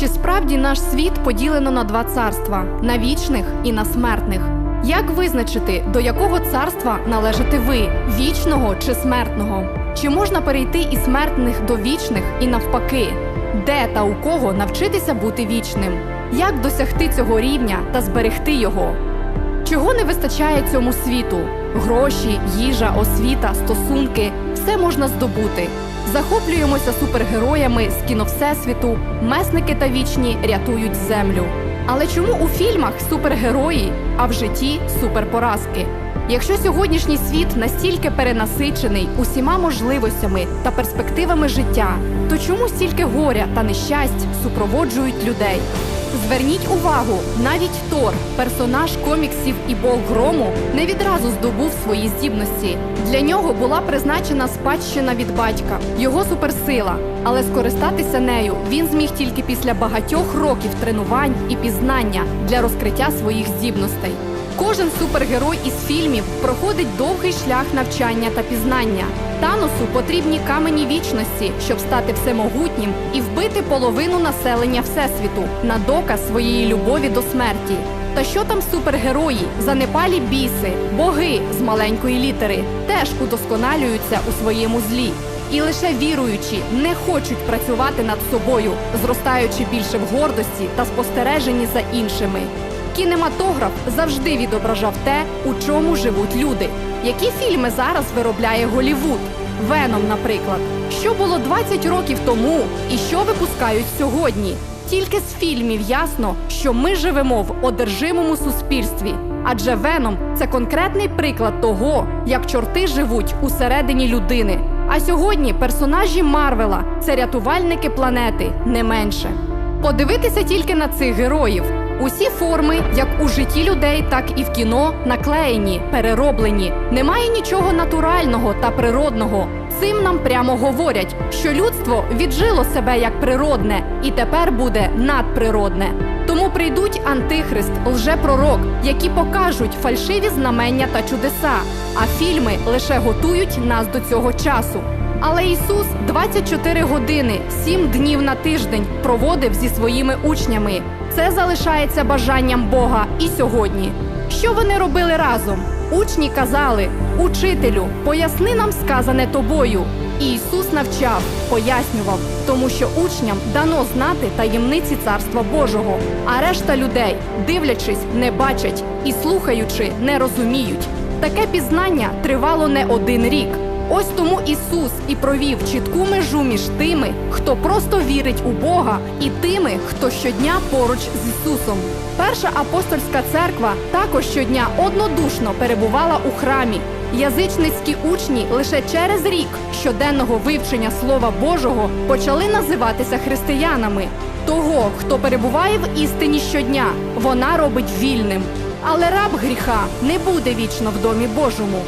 Чи справді наш світ поділено на два царства на вічних і на смертних? Як визначити, до якого царства належите ви вічного чи смертного? Чи можна перейти із смертних до вічних і навпаки? Де та у кого навчитися бути вічним? Як досягти цього рівня та зберегти його? Чого не вистачає цьому світу? Гроші, їжа, освіта, стосунки все можна здобути. Захоплюємося супергероями з кіно Всесвіту, месники та вічні рятують землю. Але чому у фільмах супергерої, а в житті суперпоразки? Якщо сьогоднішній світ настільки перенасичений усіма можливостями та перспективами життя, то чому стільки горя та нещасть супроводжують людей? Зверніть увагу, навіть Тор, персонаж коміксів і Бог грому, не відразу здобув свої здібності. Для нього була призначена спадщина від батька, його суперсила. Але скористатися нею він зміг тільки після багатьох років тренувань і пізнання для розкриття своїх здібностей. Кожен супергерой із фільмів проходить довгий шлях навчання та пізнання. Таносу потрібні камені вічності, щоб стати всемогутнім і вбити половину населення всесвіту на доказ своєї любові до смерті. Та що там супергерої, занепалі біси, боги з маленької літери теж удосконалюються у своєму злі. І лише віруючі не хочуть працювати над собою, зростаючи більше в гордості та спостереженні за іншими. Кінематограф завжди відображав те, у чому живуть люди. Які фільми зараз виробляє Голівуд? Веном, наприклад. Що було 20 років тому і що випускають сьогодні? Тільки з фільмів ясно, що ми живемо в одержимому суспільстві. Адже Веном це конкретний приклад того, як чорти живуть усередині людини. А сьогодні персонажі Марвела це рятувальники планети, не менше. Подивитися тільки на цих героїв. Усі форми, як у житті людей, так і в кіно, наклеєні, перероблені. Немає нічого натурального та природного. Цим нам прямо говорять, що людство віджило себе як природне і тепер буде надприродне. Тому прийдуть антихрист, лжепророк, які покажуть фальшиві знамення та чудеса. А фільми лише готують нас до цього часу. Але Ісус 24 години, 7 днів на тиждень проводив зі своїми учнями. Це залишається бажанням Бога і сьогодні. Що вони робили разом? Учні казали: Учителю, поясни нам сказане тобою. І Ісус навчав, пояснював, тому що учням дано знати таємниці Царства Божого, а решта людей, дивлячись, не бачать і слухаючи, не розуміють. Таке пізнання тривало не один рік. Ось тому Ісус і провів чітку межу між тими, хто просто вірить у Бога, і тими, хто щодня поруч з Ісусом. Перша апостольська церква також щодня однодушно перебувала у храмі. Язичницькі учні лише через рік щоденного вивчення Слова Божого почали називатися християнами. Того, хто перебуває в істині щодня, вона робить вільним. Але раб гріха не буде вічно в домі Божому.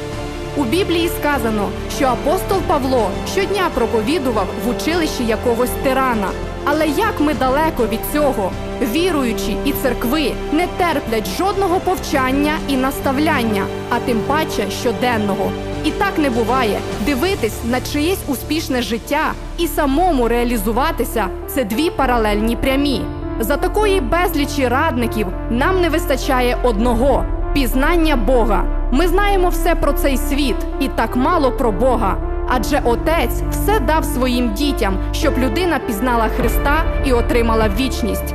У Біблії сказано, що апостол Павло щодня проповідував в училищі якогось тирана. Але як ми далеко від цього, віруючі і церкви не терплять жодного повчання і наставляння, а тим паче щоденного. І так не буває. Дивитись на чиєсь успішне життя і самому реалізуватися це дві паралельні прямі. За такої безлічі радників нам не вистачає одного пізнання Бога. Ми знаємо все про цей світ і так мало про Бога. Адже Отець все дав своїм дітям, щоб людина пізнала Христа і отримала вічність.